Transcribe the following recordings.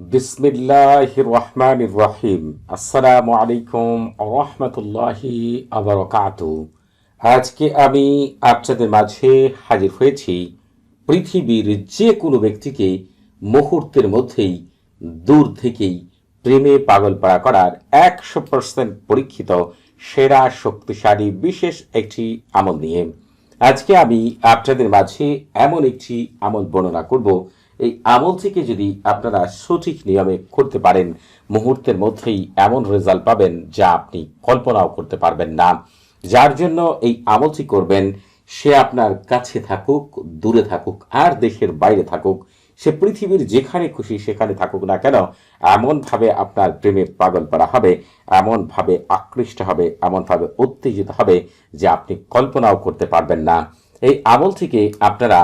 বিসমিল্লাহ রহমান রহিম আসসালামু আলাইকুম রহমতুল্লাহি আবরকাত আজকে আমি আপনাদের মাঝে হাজির হয়েছি পৃথিবীর যে কোনো ব্যক্তিকে মুহূর্তের মধ্যেই দূর থেকেই প্রেমে পাগল পাড়া করার একশো পার্সেন্ট পরীক্ষিত, সেরা, শক্তিশালী, বিশেষ একটি আমল নিয়ে। আজকে আমি আপনাদের মাঝে এমন একটি আমল বর্ণনা করব এই আমল থেকে যদি আপনারা সঠিক নিয়মে করতে পারেন, মুহূর্তের মধ্যেই এমন রেজাল্ট পাবেন যা আপনি কল্পনাও করতে পারবেন না। যার জন্য এই আমলটি করবেন, সে আপনার কাছে থাকুক, দূরে থাকুক, আর দেশের বাইরে থাকুক। সে পৃথিবীর যেখানে খুশি সেখানে থাকুক না কেন, এমনভাবে আপনার প্রেমে পাগল করা হবে, এমনভাবে আকৃষ্ট হবে, এমনভাবে উত্তেজিত হবে যে আপনি কল্পনাও করতে পারবেন না। এই আমল থেকে আপনারা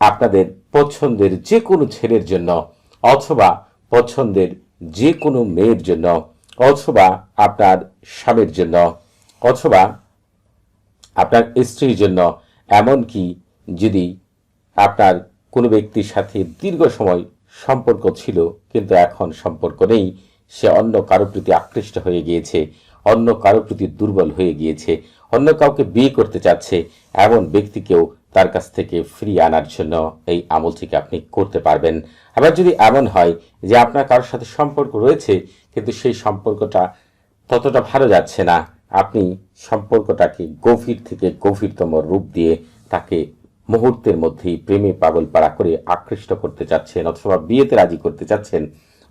আপনাদের পছন্দের যে কোনো ছেলের জন্য অথবা পছন্দের যে কোনো মেয়ের জন্য অথবা আপনার স্বামীর জন্য অথবা আপনার স্ত্রীর জন্য। এমনকি যদি আপনার কোনো ব্যক্তির সাথে দীর্ঘ সময় সম্পর্ক ছিল কিন্তু এখন সম্পর্ক নেই, সে অন্য কারও প্রতি আকৃষ্ট হয়ে গিয়েছে, অন্য কারও প্রতি দুর্বল হয়ে গিয়েছে, অন্য কাউকে বিয়ে করতে চাচ্ছে, এমন ব্যক্তিকেও তার কাছ থেকে ফ্রি আনার জন্য এই আমলটিকে আপনি করতে পারবেন। আবার যদি এমন হয় যে আপনার কারোর সাথে সম্পর্ক রয়েছে, কিন্তু সেই সম্পর্কটা ততটা ভালো যাচ্ছে না, আপনি সম্পর্কটাকে গভীর থেকে গভীরতম রূপ দিয়ে তাকে মুহূর্তের মধ্যেই প্রেমে পাগল পাড়া করে আকৃষ্ট করতে চাচ্ছেন, অথবা বিয়েতে রাজি করতে চাচ্ছেন,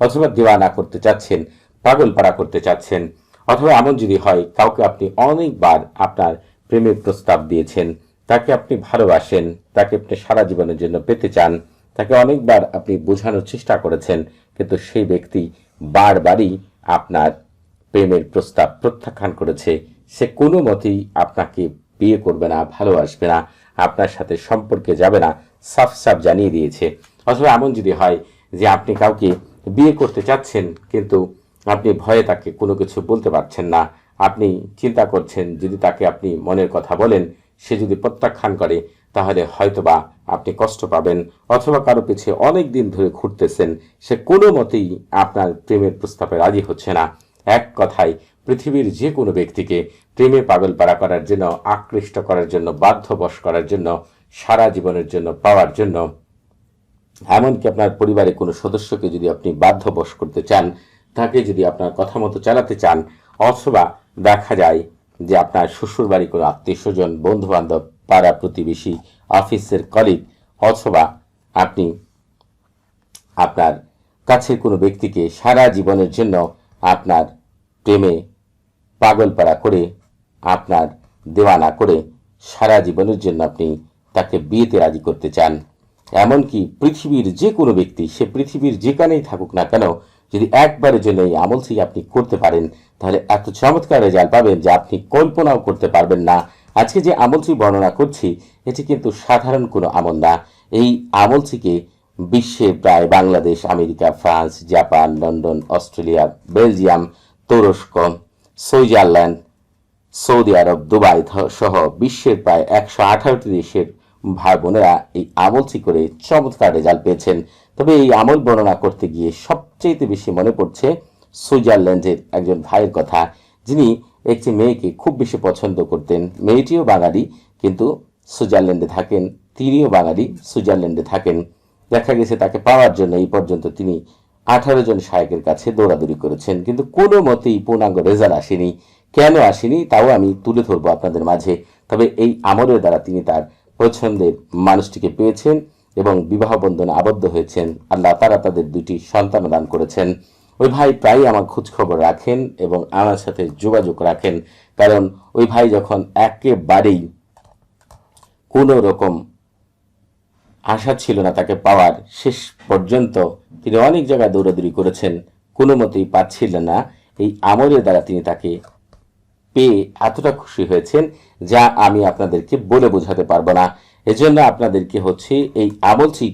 অথবা দেওয়ানা করতে চাচ্ছেন, পাগল পাড়া করতে চাচ্ছেন, অথবা এমন যদি হয়, কাউকে আপনি অনেকবার আপনার প্রেমের প্রস্তাব দিয়েছেন। তাকে আপনি ভালোবাসেন, তাকে আপনি সারা জীবনের জন্য পেতে চান, তাকে অনেকবার আপনি বোঝানোর চেষ্টা করেছেন, কিন্তু সেই ব্যক্তি বারবারই আপনার প্রেমের প্রস্তাব প্রত্যাখ্যান করেছে। সে কোনো মতেই আপনাকে বিয়ে করবে না, ভালোবাসবে না, আপনার সাথে সম্পর্কে যাবে না, সাফ সাফ জানিয়ে দিয়েছে। অথবা এমন যদি হয় যে আপনি কাউকে বিয়ে করতে চাচ্ছেন, কিন্তু আপনি ভয়ে তাকে কোনো কিছু বলতে পারছেন না, আপনি চিন্তা করছেন, যদি তাকে আপনি মনের কথা বলেন সে যদি প্রত্যাখ্যান করে, তাহলে হয়তোবা আপনি কষ্ট পাবেন। অথবা কারও পিছিয়ে অনেক দিন ধরে ঘুরতেছেন, সে কোনো মতেই আপনার প্রেমের প্রস্তাবে রাজি হচ্ছে না। এক কথায়, পৃথিবীর যে কোনো ব্যক্তিকে প্রেমে পাগল পাড়া করার জন্য, আকৃষ্ট করার জন্য, বাধ্যবশ করার জন্য, সারা জীবনের জন্য, পাওয়ার জন্য, এমনকি আপনার পরিবারের কোনো সদস্যকে যদি আপনি বাধ্যবশ করতে চান, তাকে যদি আপনার কথা মতো চালাতে চান, অথবা দেখা যায় যে আপনার শ্বশুর বাড়ি কোনো আত্মীয় স্বজন বন্ধু বান্ধব পাড়া প্রতিবেশী, অফিসের কলিগ অথবা আপনি আপনার কাছের কোনো ব্যক্তিকে সারা জীবনের জন্য আপনার প্রেমে পাগলপাড়া করে, আপনার দেওয়ানা করে সারা জীবনের জন্য আপনি তাকে বিয়েতে রাজি করতে চান। এমনকি পৃথিবীর যে কোনো ব্যক্তি, সে পৃথিবীর যেখানেই থাকুক না কেন যদি একবারের জন্য এই আমলটি আপনি করতে পারেন, তাহলে এত চমৎকার রেজাল্ট পাবেন যে আপনি কল্পনাও করতে পারবেন না। আজকে যে আমলটি বর্ণনা করছি, এটি কিন্তু সাধারণ কোনো আমল না। এই আমলটিকে বিশ্বের প্রায় Bangladesh, America, France, Japan, London, Australia, Belgium, তুরস্ক সুইজারল্যান্ড সৌদি আরব, দুবাই সহ বিশ্বের প্রায় একশো আঠারোটি দেশের ভাই বোনেরা এই আমলটি করে চমৎকার রেজাল্ট পেয়েছেন। তবে এই আমল বর্ণনা করতে গিয়ে সবচেয়ে বেশি মনে পড়ছে সুইজারল্যান্ডের একজন ভাইয়ের কথা। যিনি একটি মেয়েকে খুব বেশি পছন্দ করতেন। মেয়েটিও বাঙালি, কিন্তু সুইজারল্যান্ডে থাকেন, তিনিও বাঙালি, সুইজারল্যান্ডে থাকেন। দেখা গেছে তাকে পাওয়ার জন্য এই পর্যন্ত তিনি আঠারো জন শায়কের কাছে দৌড়াদৌড়ি করেছেন। কিন্তু কোনো মতেই পূর্ণাঙ্গ রেজাল্ট আসেনি। কেন আসেনি, তাও আমি তুলে ধরবো আপনাদের মাঝে। তবে এই আমলের দ্বারা তিনি তার পছন্দের মানুষটিকে পেয়েছেন। এবং বিবাহ বন্ধনে আবদ্ধ হয়েছেন। আল্লাহ তারা তাদের দুটি সন্তান দান করেছেন। ওই ভাই প্রায়ই আমার খোঁজ খবর রাখেন এবং আমার সাথে যোগাযোগ রাখেন। কারণ ওই ভাই যখন একেবারেই কোনো রকম আশা ছিল না তাকে পাওয়ার, শেষ পর্যন্ত তিনি অনেক জায়গায় দৌড়াদৌড়ি করেছেন। কোনো মতেই পাচ্ছিলেন না। এই আমলের দ্বারা তিনি তাকে পেয়ে এতটা খুশি হয়েছেন, যা আমি আপনাদেরকে বলে বোঝাতে পারব না। এজন্য আপনাদেরকে হচ্ছে এই আমলটি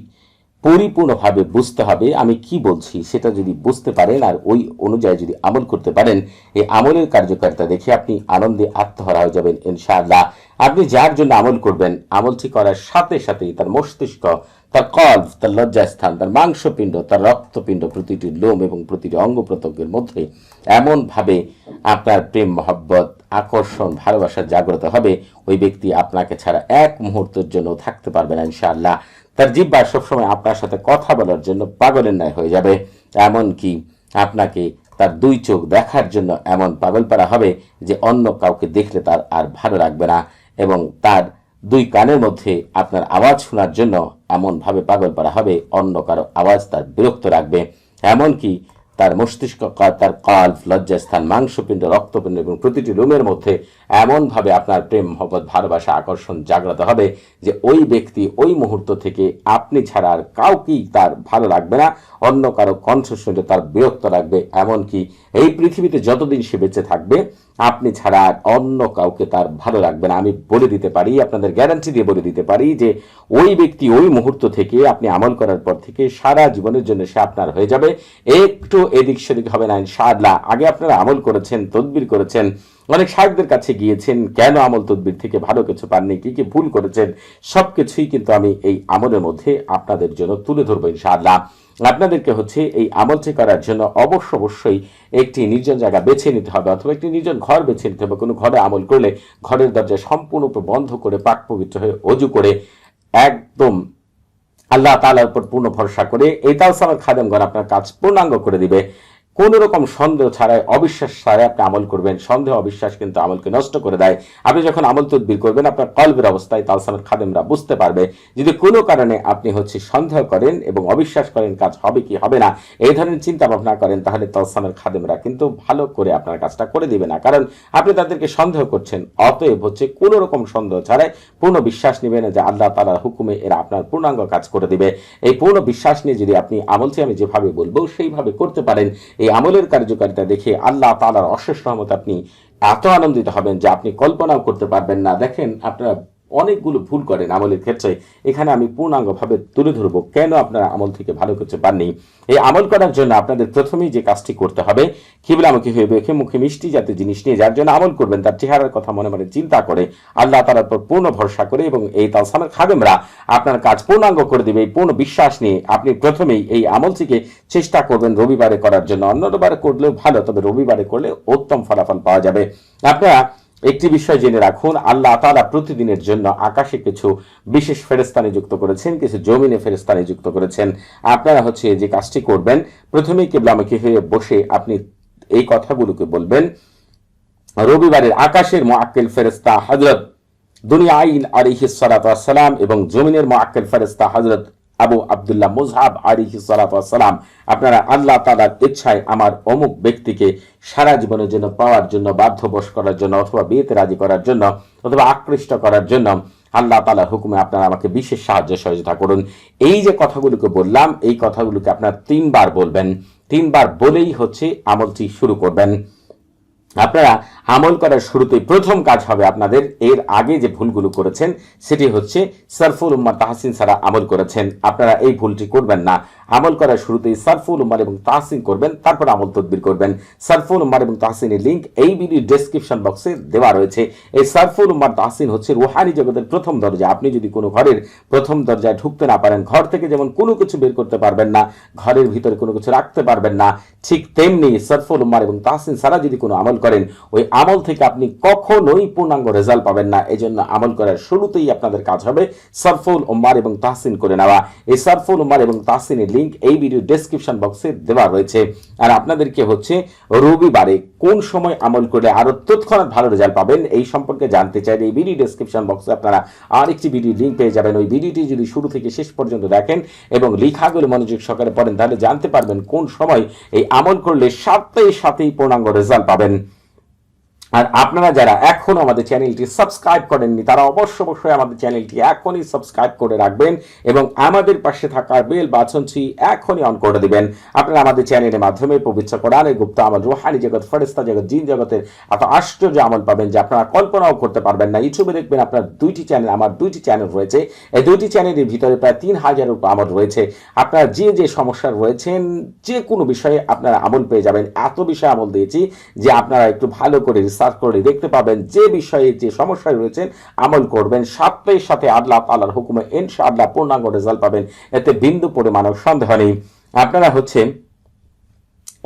পরিপূর্ণভাবে বুঝতে হবে, আমি কি বলছি সেটা যদি বুঝতে পারেন আর ওই অনুযায়ী যদি আমল করতে পারেন, এই আমলের কার্যকারিতা দেখে আপনি আনন্দে আত্মহারা হয়ে যাবেন ইনশাআল্লাহ। আপনি যার জন্য আমল করবেন, আমলটি করার সাথে সাথে তার মস্তিষ্ক তার কল্প তার লজ্জাস্থান, তার মাংসপিণ্ড, তার রক্তপিণ্ড, প্রতিটি লোম এবং প্রতিটি অঙ্গ প্রত্যঙ্গের মধ্যে এমনভাবে আপনার প্রেম, মহব্বত, আকর্ষণ, ভালোবাসা জাগ্রত হবে। ওই ব্যক্তি আপনাকে ছাড়া এক মুহূর্তের জন্য থাকতে পারবে না ইনশাআল্লাহ। তার জিব্বা সবসময় আপনার সাথে কথা বলার জন্য পাগলের ন্যায় হয়ে যাবে। এমনকি আপনাকে তার দুই চোখ দেখার জন্য এমন পাগল পারা হবে যে অন্য কাউকে দেখলে তার আর ভালো লাগবে না এবং তার দুই কানের মধ্যে আপনার আওয়াজ শোনার জন্য এমনভাবে পাগল করা হবে, অন্য কারও আওয়াজ তার বিরক্ত রাখবে। এমনকি তার মস্তিষ্ক তার কল্প লজ্জাস্থান, মাংসপিণ্ড, রক্তপিণ্ড এবং প্রতিটি রুমের মধ্যে এমনভাবে আপনার প্রেম, মহব্বত, ভালোবাসা, আকর্ষণ জাগ্রত হবে যে ওই ব্যক্তি ওই মুহূর্ত থেকে আপনি ছাড়া আর কাউকেই তার ভালো লাগবে না। অন্য কারও কণ্ঠ শুনে তার বিরক্ত লাগবে। এমনকি এই পৃথিবীতে যতদিন সে বেঁচে থাকবে, আপনি ছাড়া আর অন্য কাউকে তার ভালো লাগবে না। আমি বলে দিতে পারি, আপনাদের গ্যারান্টি দিয়ে বলে দিতে পারি যে ওই ব্যক্তি ওই মুহূর্ত থেকে আপনি আমল করার পর থেকে সারা জীবনের জন্য সে আপনার হয়ে যাবে। একটু এদিক সেদিক হবে না, ইনশাআল্লাহ। আগে আপনারা আমল করেছেন, তদবির করেছেন। অনেক সাহেবদের কাছে গিয়েছেন, কেন আমল তদবির থেকে ভালো কিছু পাননি, কি কি ভুল করেছেন, সবকিছুই কিন্তু আমি এই আমলের মধ্যে আপনাদের জন্য তুলে ধরবো, ইনশাআল্লাহ। আপনাদেরকে হচ্ছে এই আমলটি করার জন্য অবশ্য অবশ্যই একটি নির্জন জায়গা বেছে নিতে হবে, অথবা একটি নির্জন ঘর বেছে নিতে হবে। কোনো ঘরে আমল করলে ঘরের দরজা সম্পূর্ণরূপে বন্ধ করে, পাক পবিত্র হয়ে অজু করে একদম আল্লাহ তালার উপর পূর্ণ ভরসা করে এই তালসামের খাদেমগণ আপনার কাজ পূর্ণাঙ্গ করে দিবে। কোন রকম সন্দেহ ছাড়াই, অবিশ্বাস ছাড়াই আপনি আমল করবেন। সন্দেহ, অবিশ্বাস কিন্তু আমলকে নষ্ট করে দেয়। আপনি যখন আমল তদবির করবেন, আপনার কল্পের অবস্থায় তালসামের খাদেমরা বুঝতে পারবে যদি কোনো কারণে আপনি হচ্ছে সন্দেহ করেন এবং অবিশ্বাস করেন, কাজ হবে কি হবে না, এই ধরনের চিন্তা ভাবনা করেন, তাহলে তালসামের খাদেমরা কিন্তু ভালো করে আপনার কাজটা করে দিবে না। কারণ আপনি তাদেরকে সন্দেহ করছেন, অতএব হচ্ছে কোনো রকম সন্দেহ ছাড়াই পূর্ণ বিশ্বাস নেবেন যে আল্লাহ তালার হুকুমে এরা আপনার পূর্ণাঙ্গ কাজ করে দিবে। এই পূর্ণ বিশ্বাস নিয়ে যদি আপনি আমলটি আমি যেভাবে বলব, সেইভাবে করতে পারেন। এই আমলের কার্যকারিতা দেখে আল্লাহ তালার অশেষ রহমত আপনি এত আনন্দিত হবেন যে আপনি কল্পনাও করতে পারবেন না। দেখেন, আপনারা অনেকগুলো ভুল করেন আমলের ক্ষেত্রে। এখানে আমি পূর্ণাঙ্গভাবে তুলে ধরবো কেন আপনারা আমল থেকে ভালো কিছু পাননি এই আমল করার জন্য আপনাদের প্রথমেই যে কাজটি করতে হবে, কিবলামুখী হয়ে বেখে মুখে মিষ্টি জাতীয় জিনিস নিয়ে যার জন্য আমল করবেন, তার চেহারার কথা মনে মনে চিন্তা করে, আল্লাহ তালার উপর পূর্ণ ভরসা করে এবং এই তালসামের খাদেমরা আপনার কাজ পূর্ণাঙ্গ করে দেবে, এই পূর্ণ বিশ্বাস নিয়ে আপনি প্রথমেই এই আমলটিকে চেষ্টা করবেন রবিবারে করার জন্য। অন্য রবিবারে করলেও ভালো, তবে রবিবারে করলে উত্তম ফলাফল পাওয়া যাবে। আপনারা একটি বিষয় জেনে রাখুন, আল্লাহ তাআলা প্রতিদিনের জন্য আকাশে কিছু বিশেষ ফেরেস্তা নিযুক্ত করেছেন, কিছু জমিনে ফেরেস্তা নিযুক্ত করেছেন। আপনারা হচ্ছে যে কাজটি করবেন, প্রথমেই কেবলামুখী হয়ে বসে আপনি এই কথাগুলোকে বলবেন, রবিবারের আকাশের মোয়াক্কেল ফেরেস্তা হজরত দুনিয়া আইন আলিহি সালাম এবং জমিনের মোয়াক্কেল ফেরেস্তা হজরত আবু আবদুল্লাহ মুজহাব আলিহি সালাম আপনারা আল্লাহ তালার ইচ্ছায় আমার অমুক ব্যক্তিকে সারা জীবনের জন্য পাওয়ার জন্য, বাধ্যবশ করার জন্য অথবা বিয়েতে রাজি করার জন্য অথবা আকৃষ্ট করার জন্য আল্লাহ তালা হুকুমে আপনারা আমাকে বিশেষ সাহায্য সহযোগিতা করুন। এই যে কথাগুলোকে বললাম, এই কথাগুলোকে আপনারা তিনবার বলবেন। তিনবার বলেই হচ্ছে আমলটি শুরু করবেন। আপনারা আমল করার শুরুতেই প্রথম কাজ হবে আপনাদের এর আগে যে ভুলগুলো করেছেন, সেটি হচ্ছে সারফুল উম্মার তাহসিন ছাড়া আমল করেছেন। আপনারা এই ভুলটি করবেন না। আমল করার শুরুতেই সারফুল উম্মার এবং তাহসিন করবেন, তারপর আমল তদবির করবেন। সারফুল উম্মার এবং তাহসিনের লিঙ্ক এই ভিডিও ডেসক্রিপশন বক্সে দেওয়া রয়েছে। এই সারফুল উম্মার তাহসিন হচ্ছে রুহানি জগতের প্রথম দরজা। আপনি যদি কোনো ঘরের প্রথম দরজায় ঢুকতে না পারেন, ঘর থেকে যেমন কোনো কিছু বের করতে পারবেন না, ঘরের ভিতরে কোনো কিছু রাখতে পারবেন না, ঠিক তেমনি সরফুল উম্মার এবং তাহসিন সারা যদি কোনো আমল করেন। ওই আমল থেকে আপনি কখনোই পূর্ণাঙ্গ রেজাল্ট পাবেন না। এই জন্য আমল করার শুরুতেই আপনাদের কাজ হবে সরফুল উম্মার এবং তাহসিন করে নেওয়া। এই সরফুল উম্মার এবং তাহসিনের লিঙ্ক এই ভিডিও ডেসক্রিপশন বক্সে দেওয়া রয়েছে। আর আপনাদেরকে হচ্ছে রবিবারে কোন সময় আমল করলে আরও তৎক্ষণাৎ ভালো রেজাল্ট পাবেন, এই সম্পর্কে জানতে চাইলে এই ভিডিও ডেসক্রিপশন বক্সে আপনারা আরেকটি ভিডিও লিঙ্ক পেয়ে যাবেন। ওই ভিডিওটি যদি শুরু থেকে শেষ পর্যন্ত দেখেন এবং লেখাগুলো মনোযোগ সহকারে পড়েন, তাহলে জানতে পারবেন কোন সময় এই আমল করলে সাথে সাথেই পূর্ণাঙ্গ রেজাল্ট পাবেন। আর আপনারা যারা এখনও আমাদের চ্যানেলটি সাবস্ক্রাইব করেননি, তারা অবশ্য অবশ্যই আমাদের চ্যানেলটি এখনই সাবস্ক্রাইব করে রাখবেন এবং আমাদের পাশে থাকা বেল বাছনটি এখনই অন করে দিবেন। আপনারা আমাদের চ্যানেলের মাধ্যমে পবিত্র কোরআনের গুপ্ত আমল, রুহানি জগৎ ফেরেস্তা জগৎ, জিন জগতের এত আশ্চর্য আমল পাবেন যে আপনারা কল্পনাও করতে পারবেন না। ইউটিউবে দেখবেন আপনার দুইটি চ্যানেল, আমার দুইটি চ্যানেল রয়েছে। এই দুইটি চ্যানেলের ভিতরে প্রায় তিন হাজার উপর আমল রয়েছে। আপনারা যে যে সমস্যা রয়েছেন, যে কোনো বিষয়ে আপনারা আমল পেয়ে যাবেন। এত বিষয়ে আমল দিয়েছি যে আপনারা একটু ভালো করে রিসার্চ সার্চ করে দেখতে পাবেন যে বিষয়ে যে সমস্যায় রয়েছেন, আমল করবেন। সাথে সাথে আল্লাহ তালার হুকুমে ইনশা আল্লাহ পূর্ণাঙ্গ রেজাল্ট পাবেন। এতে বিন্দু পরিমাণও সন্দেহ নেই। আপনারা হচ্ছে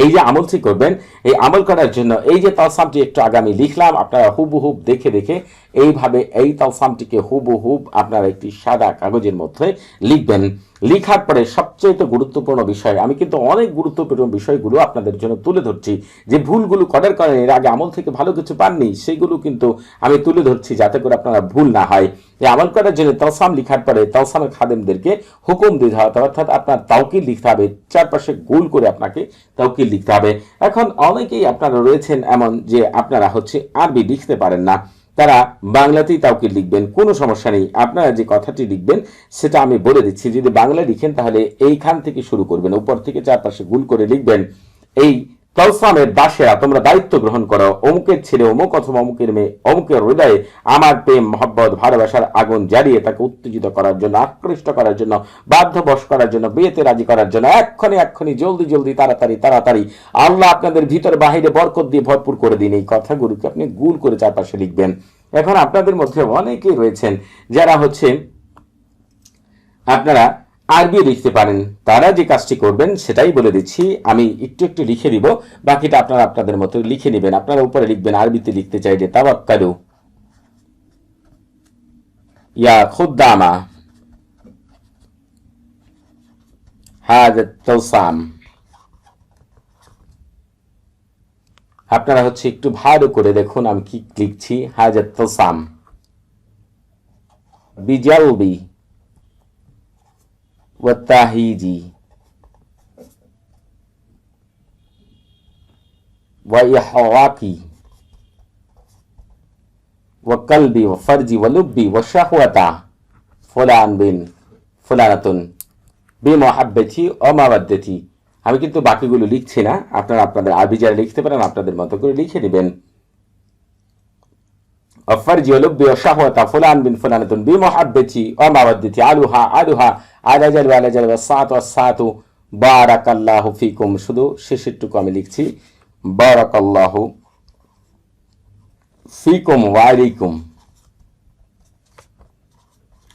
এই যে আমলটি করবেন, এই আমল করার জন্য এই যে তালসামটি একটু আগামী লিখলাম, আপনারা হুবহুব দেখে দেখে এইভাবে এই তালসামটিকে হুবহুব আপনারা একটি সাদা কাগজের মধ্যে লিখবেন। লিখার পরে সবচেয়ে গুরুত্বপূর্ণ বিষয়, আমি কিন্তু অনেক গুরুত্বপূর্ণ বিষয়গুলো আপনাদের জন্য তুলে ধরছি। যে ভুলগুলো করার কারণে এর আগে আমল থেকে ভালো কিছু পাননি, সেগুলো কিন্তু আমি তুলে ধরছি যাতে করে আপনারা ভুল না হয়। এই আমল করার জন্য তলসাম লিখার পরে তলসামের খাদেমদেরকে হুকুম দিতে হবে, অর্থাৎ আপনার তাউকিল লিখতে হবে, চারপাশে গোল করে আপনাকে তাউকিল লিখতে হবে। এখন অনেকেই আপনারা রয়েছেন এমন যে আপনারা হচ্ছে আরবি লিখতে পারেন না। তারা বাংলাতেই তাওকিল লিখবেন, কোনো সমস্যা নেই। আপনারা যে কথাটি লিখবেন, সেটা আমি বলে দিচ্ছি। যদি বাংলা লিখেন, তাহলে এইখান থেকে শুরু করবেন। উপর থেকে চারপাশে গুল করে লিখবেন, এই তলসামের দাসেরা, তোমরা দায়িত্ব গ্রহণ করো। অমুকের ছেলে অমুক অথবা অমুকের মেয়ে, অমুকের হৃদয়ে আমার প্রেম, মহব্বত, ভালোবাসার আগুন জ্বালিয়ে তাকে উত্তেজিত করার জন্য, আকৃষ্ট করার জন্য, বাধ্যবশ করার জন্য, বিয়েতে রাজি করার জন্য, এক্ষণে এক্ষণে জলদি জলদি, তাড়াতাড়ি তাড়াতাড়ি আল্লাহ আপনাদের ভিতরে বাহিরে বরকত দিয়ে ভরপুর করে দিন। এই কথাগুলোকে আপনি গুল করে চারপাশে লিখবেন। এখন আপনাদের মধ্যে অনেকেই রয়েছেন যারা হচ্ছে আপনারা আরবি লিখতে পারেন তারা যে কাজটি করবেন সেটাই বলে দিচ্ছি আমি একটু একটু লিখে দিব বাকিটা আপনারা আপনাদের মতো লিখে নেবেন আপনারা উপরে লিখবেন আরবিতে লিখতে চাইলে তাওয়াক্কালু ইয়া খুদ্দামা هذا التوسام আপনারা হচ্ছে একটু ভালো করে দেখুন আমি কি লিখছি হাজার তোসাম বিজালবি والتهيجي وإحراقي وقلبي وفرجي ولبي وشهوة فلان بن فلانة بمحبتي ومودتي আমি কিন্তু বাকিগুলো লিখছি না আপনারা আপনাদের আরবি যারা লিখতে পারেন আপনাদের মতো করে লিখে নেবেন وفرجي ولبي وشهوة فلان بن فلانة بمحبتي ومودتي علوها علوها على جل وعلى جل والساعة والساعة بارك الله فيكم শুধু শেষেরটুকু আমি লিখছি بارك الله ফিকুম ওয়ালাইকুম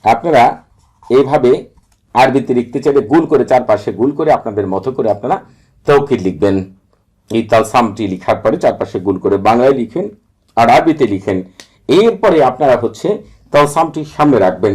আপনারা এইভাবে আরবিতে লিখতে চাইলে গুল করে চারপাশে গুল করে আপনাদের মতো করে আপনারা তৌকির লিখবেন এই তালসামটি লিখার পরে চারপাশে গুল করে বাংলায় লিখেন আর আরবিতে লিখেন এরপরে আপনারা হচ্ছে তলসামটি সামনে রাখবেন।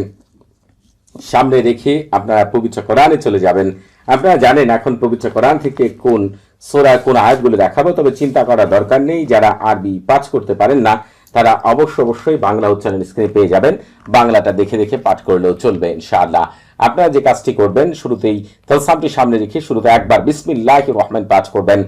সামনে রেখে আপনারা পবিত্র কোরআনে চলে যাবেন। আপনারা জানেন এখন পবিত্র কোরআন থেকে কোন সোরা কোন আয়াতগুলো দেখাবো, তবে চিন্তা করার দরকার নেই। যারা আরবি পাঠ করতে পারেন না তারা অবশ্য অবশ্যই বাংলা উচ্চারণ স্ক্রিনে পেয়ে যাবেন। বাংলাটা দেখে দেখে পাঠ করলেও চলবে, ইনশাআল্লাহ। আপনারা যে কাজটি করবেন, শুরুতেই তলসামটি সামনে রেখে শুরুতে একবার বিসমিল্লাহ রহমান পাঠ করবেন।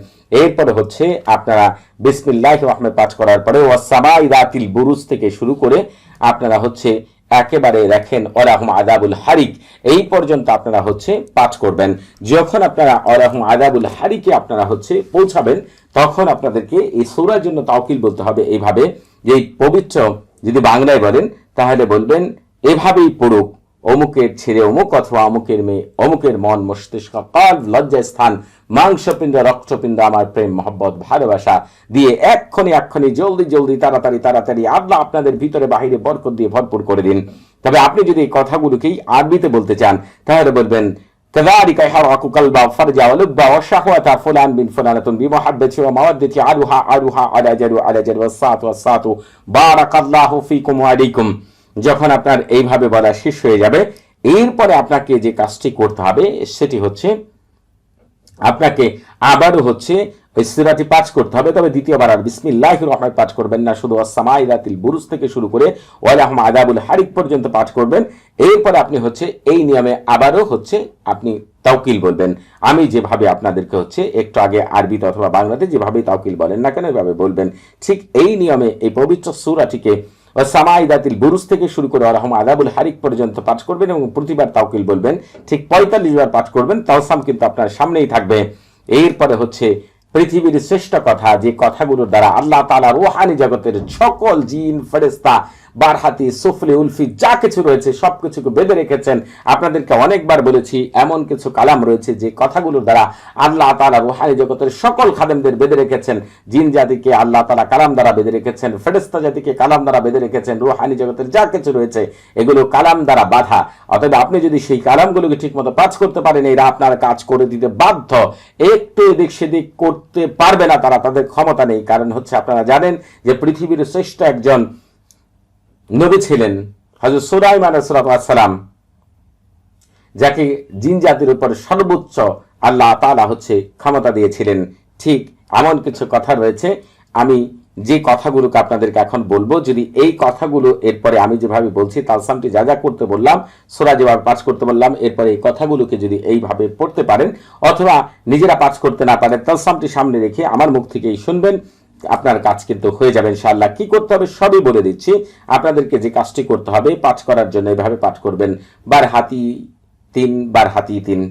এরপরে হচ্ছে আপনারা বিসমিল্লাহ রহমান পাঠ করার পরে ওয়াসাবাই রাতিল বুরুজ থেকে শুরু করে আপনারা হচ্ছে একেবারে দেখেন, অরাহম আদাবুল হারিক। এই পর্যন্ত আপনারা হচ্ছে পাঠ করবেন। যখন আপনারা অরাহম আদাবুল হারিকে আপনারা হচ্ছে পৌঁছাবেন, তখন আপনাদেরকে এই সৌরার জন্য তাওকিল বলতে হবে এইভাবে যে পবিত্র যদি বাংলায় বলেন, তাহলে বলবেন, এভাবেই পড়ুক। অমুকের ছেড়ে অমুক অথবা অমুকের মেয়ে, অমুকের মন মস্তিষ্ক কাল লজ্জায় স্থান মাংসপিণ্ড রক্তপিণ্ড আমার প্রেম মহব্বত ভালোবাসা দিয়ে এক্ষণে এক্ষণে জলদি জলদি তাড়াতাড়ি তাড়াতাড়ি আল্লাহ আপনাদের ভিতরে বাহিরে বরকত দিয়ে ভরপুর করে দিন তবে আপনি যদি এই কথাগুলোকেই আরবিতে বলতে চান তাহলে বলবেন كذلك يحرق قلبا وفرجا ولبا وشهوة فلان بن فلانة بمحبتي ومودتي عدوها عدوها على جل على جل والساعة والساعة بارك الله فيكم وعليكم যখন আপনার এইভাবে বলা শেষ হয়ে যাবে এরপরে আপনাকে যে কাজটি করতে হবে সেটি হচ্ছে আপনাকে আবারও হচ্ছে ওই সিরাটি পাঠ করতে হবে। তবে দ্বিতীয়বার আর বিসমিল্লাহ রহমান পাঠ করবেন না। শুধু সামাইদাতিল বুরুজ থেকে শুরু করে ওয়াল ওয়ালাহম আদাবুল হারিক পর্যন্ত পাঠ করবেন। এরপরে আপনি হচ্ছে এই নিয়মে আবারও হচ্ছে আপনি তাওকিল বলবেন। আমি যেভাবে আপনাদেরকে হচ্ছে একটু আগে আরবিতে অথবা বাংলাতে যেভাবে তাওকিল বলেন না কেন, এভাবে বলবেন। ঠিক এই নিয়মে, এই পবিত্র সুরাটিকে সামাইদাতিল বুরুজ থেকে শুরু করে আরহম আদাবুল হারিক পর্যন্ত পাঠ করবেন এবং প্রতিবার তাওকিল বলবেন। ঠিক পঁয়তাল্লিশ বার পাঠ করবেন। তাওসাম কিন্তু আপনার সামনেই থাকবে। এরপরে হচ্ছে পৃথিবীর শ্রেষ্ঠ কথা, যে কথাগুলোর দ্বারা আল্লাহ তালা রোহানি জগতের সকল জিন ফেরেস্তা বারহাতি, সুফলি, উলফি, যা কিছু রয়েছে সবকিছুকে বেঁধে রেখেছেন। আপনাদেরকে অনেকবার বলেছি, এমন কিছু কালাম রয়েছে যে কথাগুলোর দ্বারা আল্লাহ তালা রোহানি জগতের সকল খাদেমদের বেঁধে রেখেছেন। জিন জাতিকে আল্লাহ তালা কালাম দ্বারা বেঁধে রেখেছেন ফেরেস্তা জাতিকে কালাম দ্বারা বেঁধে রেখেছেন, রুহানি জগতের যা কিছু রয়েছে, এগুলো কালাম দ্বারা বাধা। অতএব আপনি যদি সেই কালামগুলোকে ঠিকমতো পাঁচ করতে পারেন, এরা আপনার কাজ করে দিতে বাধ্য। একটু এদিক সেদিক করতে পারবে না তারা, তাদের ক্ষমতা নেই। কারণ হচ্ছে আপনারা জানেন যে পৃথিবীর শ্রেষ্ঠ একজন নবী ছিলেন হজরত সুরাইমান সালাম, যাকে জিন জাতির উপর সর্বোচ্চ আল্লাহ তালা হচ্ছে ক্ষমতা দিয়েছিলেন। ঠিক এমন কিছু কথা রয়েছে। আমি যে কথাগুলোকে আপনাদেরকে এখন বলব, যদি এই কথাগুলো এরপরে আমি যেভাবে বলছি তালসামটি যা যা করতে বললাম, সোরা যেভাবে পাঠ করতে বললাম, এরপরে এই কথাগুলোকে যদি এইভাবে পড়তে পারেন, অথবা নিজেরা পাঠ করতে না পারেন তালসামটি সামনে রেখে আমার মুখ থেকেই শুনবেন। আপনার কাজ কিন্তু হয়ে যাবে ইনশাআল্লাহ। কি করতে হবে সবই বলে দিচ্ছি। আপনাদেরকে যে কাজটি করতে হবে, পাঠ করার জন্য এভাবে পাঠ করবেন। বার হাতি তিন বার হাতি তিন।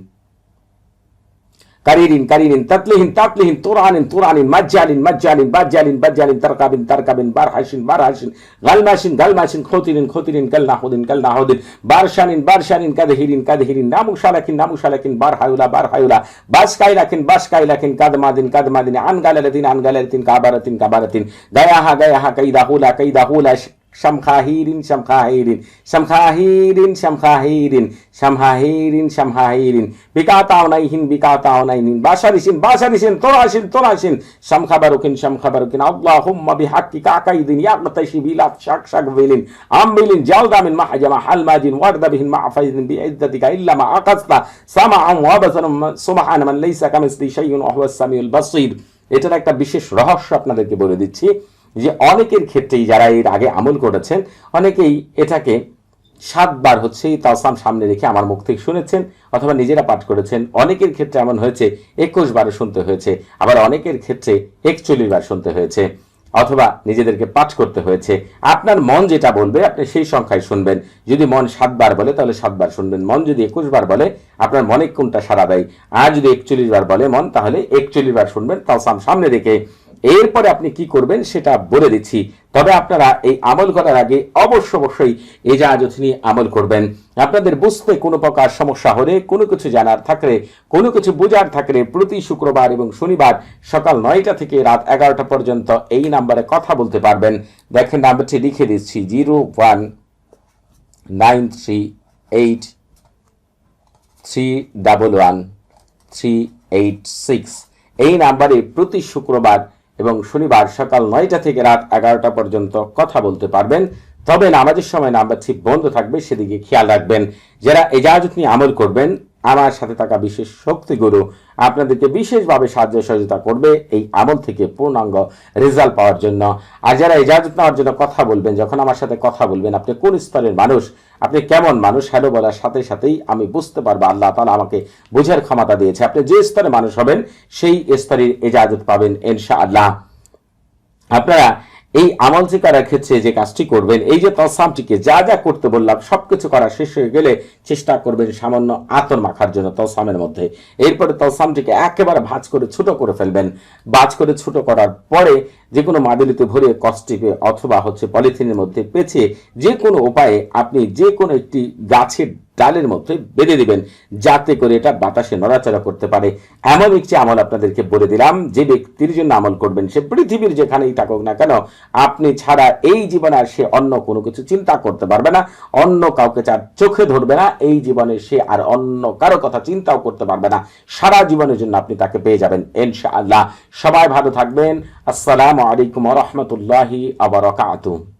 கரீரின் கரீரின் தத்லிஹின் தாத்லிஹின் தூரானின் தூரானின் மஜ்ஜாலின் மஜ்ஜாலின் பாஜாலின் பஜ்ஜாலின் தர்காபின் தர்காபின் பார்ஹாஷின் பார்ஹாஷின் கல்மாஷின் கல்மாஷின் கோத்திரின் கோத்திரின் கல் நாஹுதின் கல் நாஹுதின் பார்ஷானின் பார்ஷானின் கதஹிரின் கதஹிரின் நாமுஷாலக்கின் நாமுஷாலக்கின் பார்ஹாயுலா பார்ஹாயுலா பாஸ்காயிலக்கின் பாஸ்காயிலக்கின் கதமாதின் கதமாதின் ஆன்காலலத்தின் ஆன்காலலத்தின் காபாரத்தின் காபாரத்தின் கயாஹா கயாஹா கைதா ஹூலா கைதா ஹூலா শামখাহিরিন শামখাহিরিন শামখাহিরিন শামখাহিরিন শামহাহিরিন শামহাহিরিন বিকাতাওনাইহিন বিকাতাওনাইহিন বাশারিসিন বাশারিসিন তোরাসিন তোরাসিন শামখাবারুকিন শাক সামিউল এটার একটা বিশেষ রহস্য আপনাদেরকে বলে দিচ্ছি। যে অনেকের ক্ষেত্রেই যারা এর আগে আমল করেছেন, অনেকেই এটাকে সাতবার হচ্ছে তাওসাম সামনে রেখে আমার মুখ থেকে শুনেছেন অথবা নিজেরা পাঠ করেছেন। অনেকের ক্ষেত্রে এমন হয়েছে একুশ বারে শুনতে হয়েছে, আবার অনেকের ক্ষেত্রে একচল্লিশ বার শুনতে হয়েছে অথবা নিজেদেরকে পাঠ করতে হয়েছে। আপনার মন যেটা বলবে, আপনি সেই সংখ্যায় শুনবেন। যদি মন সাতবার বলে, তাহলে সাতবার শুনবেন। মন যদি একুশ বার বলে, আপনার মনে কোনটা সারা দেয়? আর যদি একচল্লিশ বার বলে মন, তাহলে একচল্লিশ বার শুনবেন তাওসাম সামনে রেখে। এরপরে আপনি কি করবেন সেটা বলে দিচ্ছি। তবে আপনারা এই আমল করার আগে অবশ্য অবশ্যই এজাজত নিয়ে আমল করবেন। আপনাদের বুঝতে কোনো প্রকার সমস্যা হলে, কোনো কিছু জানার থাকলে, কোনো কিছু বোঝার থাকলে প্রতি শুক্রবার এবং শনিবার সকাল নয়টা থেকে রাত এগারোটা পর্যন্ত এই নাম্বারে কথা বলতে পারবেন। দেখেন নাম্বারটি লিখে দিচ্ছি, zero one nine three eight three double one three eight six. এই নাম্বারে প্রতি শুক্রবার এবং শনিবার সকাল নয়টা থেকে রাত এগারোটা পর্যন্ত কথা বলতে পারবেন। তবে নামাজের সময় নাম্বার ছিপ বন্ধ থাকবে, সেদিকে খেয়াল রাখবেন। যারা এজাজত নিয়ে আমল করবেন আমার সাথে থাকা বিশেষ শক্তিগুরু আপনাদেরকে বিশেষভাবে সাহায্য সহযোগিতা করবে এই আমল থেকে পূর্ণাঙ্গ রেজাল্ট পাওয়ার জন্য। আর যারা ইজাজত নেওয়ার জন্য কথা বলবেন, যখন আমার সাথে কথা বলবেন, আপনি কোন স্তরের মানুষ? আপনি কেমন মানুষ? হ্যালো বলার সাথে সাথেই আমি বুঝতে পারব আল্লাহ তালা আমাকে বোঝার ক্ষমতা দিয়েছে। আপনি যে স্তরে মানুষ হবেন, সেই স্তরের এজাজত পাবেন ইনশা আল্লাহ আপনারা এই আমল যে করার ক্ষেত্রে যে কাজটি করবেন, এই যে তসামটিকে যা যা করতে বললাম, সবকিছু করা শেষ হয়ে গেলে চেষ্টা করবেন সামান্য আতর মাখার জন্য তসামের মধ্যে। এরপরে তসামটিকে একেবারে ভাজ করে ছোট করে ফেলবেন। ভাজ করে ছোট করার পরে যে কোনো মাদুলিতে ভরে কষ্টিপে অথবা হচ্ছে পলিথিনের মধ্যে পেঁচিয়ে যে কোনো উপায়ে আপনি যে কোনো একটি গাছের ডালের মধ্যে বেঁধে দিবেন যাতে করে এটা বাতাসে নড়াচড়া করতে পারে। এমন একটি আমল আপনাদেরকে বলে দিলাম, যে ব্যক্তির জন্য আমল করবেন সে পৃথিবীর যেখানেই থাকুক না কেন, আপনি ছাড়া এই জীবনে আর সে অন্য কোনো কিছু চিন্তা করতে পারবে না, অন্য কাউকে চার চোখে ধরবে না, এই জীবনে সে আর অন্য কারও কথা চিন্তাও করতে পারবে না। সারা জীবনের জন্য আপনি তাকে পেয়ে যাবেন, ইনশাআল্লাহ। সবাই ভালো থাকবেন। আসসালামু আলাইকুম রহমতুল্লাহি আবরকাতুহ